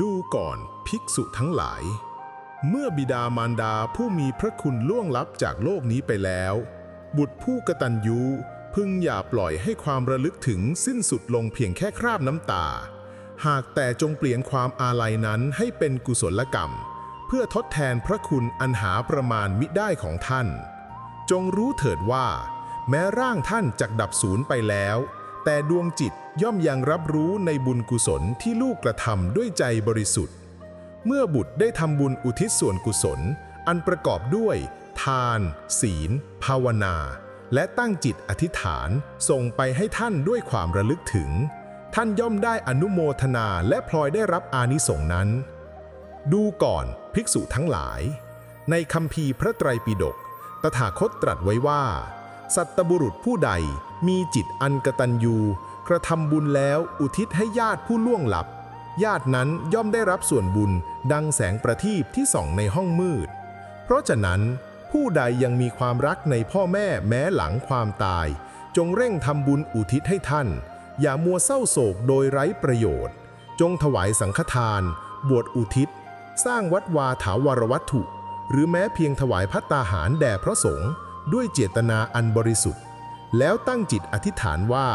ดูก่อนภิกษุทั้งหลาย เมื่อบิดามารดาผู้มีพระคุณล่วงลับจากโลกนี้ไปแล้ว บุตรผู้กตัญญูพึงอย่าปล่อยให้ความระลึกถึงสิ้นสุดลงเพียงแค่คราบน้ำตา หากแต่จงเปลี่ยนความอาลัยนั้นให้เป็นกุศลกรรม เพื่อทดแทนพระคุณอันหาประมาณมิได้ของท่าน จงรู้เถิดว่า แม้ร่างท่านจักดับสูญไปแล้ว แต่ดวงจิตย่อมยังรับรู้ในบุญกุศลที่ลูกกระทำด้วยใจบริสุทธิ์ เมื่อบุตรได้ทำบุญอุทิศส่วนกุศล อันประกอบด้วย ทาน ศีล ภาวนา และตั้งจิตอธิษฐานส่งไปให้ท่านด้วยความระลึกถึง ท่านย่อมได้อนุโมทนาและพลอยได้รับอานิสงส์นั้น ดูก่อนภิกษุทั้งหลาย ในคำพีพระไตรปิฎกตถาคตตรัสไว้ว่า สัตบุรุษผู้ใดมีจิตอันกตัญญู กระทำบุญแล้วอุทิศให้ญาติผู้ล่วงลับ ญาตินั้นย่อมได้รับส่วนบุญดังแสงประทีปที่ส่องในห้องมืด เพราะฉะนั้น ผู้ใดยังมีความรักในพ่อแม่แม้หลังความตาย จงเร่งทำบุญอุทิศให้ท่าน อย่ามัวเศร้าโศกโดยไร้ประโยชน์ จงถวายสังฆทาน บวชอุทิศ สร้างวัดวาถาวรวัตถุ หรือแม้เพียงถวายพัตตาหารแด่พระสงฆ์ ด้วยเจตนาอันบริสุทธิ์ แล้วตั้งจิตอธิษฐานว่า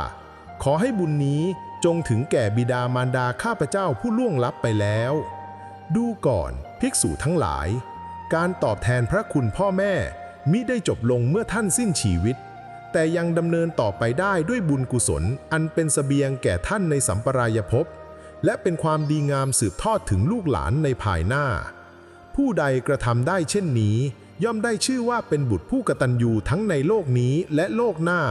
ขอให้บุญนี้จงถึงแก่บิดามารดาข้าพเจ้าผู้ล่วงลับไปแล้ว ดูก่อนภิกษุทั้งหลาย การตอบแทนพระคุณพ่อแม่มิได้จบลงเมื่อท่านสิ้นชีวิต แต่ยังดำเนินต่อไปได้ด้วยบุญกุศลอันเป็นสเสบียงแก่ท่านในสัมปรายภพและเป็นความดีงามสืบทอดถึงลูกหลานในภายหน้า ผู้ใดกระทำได้เช่นนี้ ย่อมได้ชื่อว่าเป็นบุตรผู้กตัญญูทั้งในโลกนี้และโลกหน้า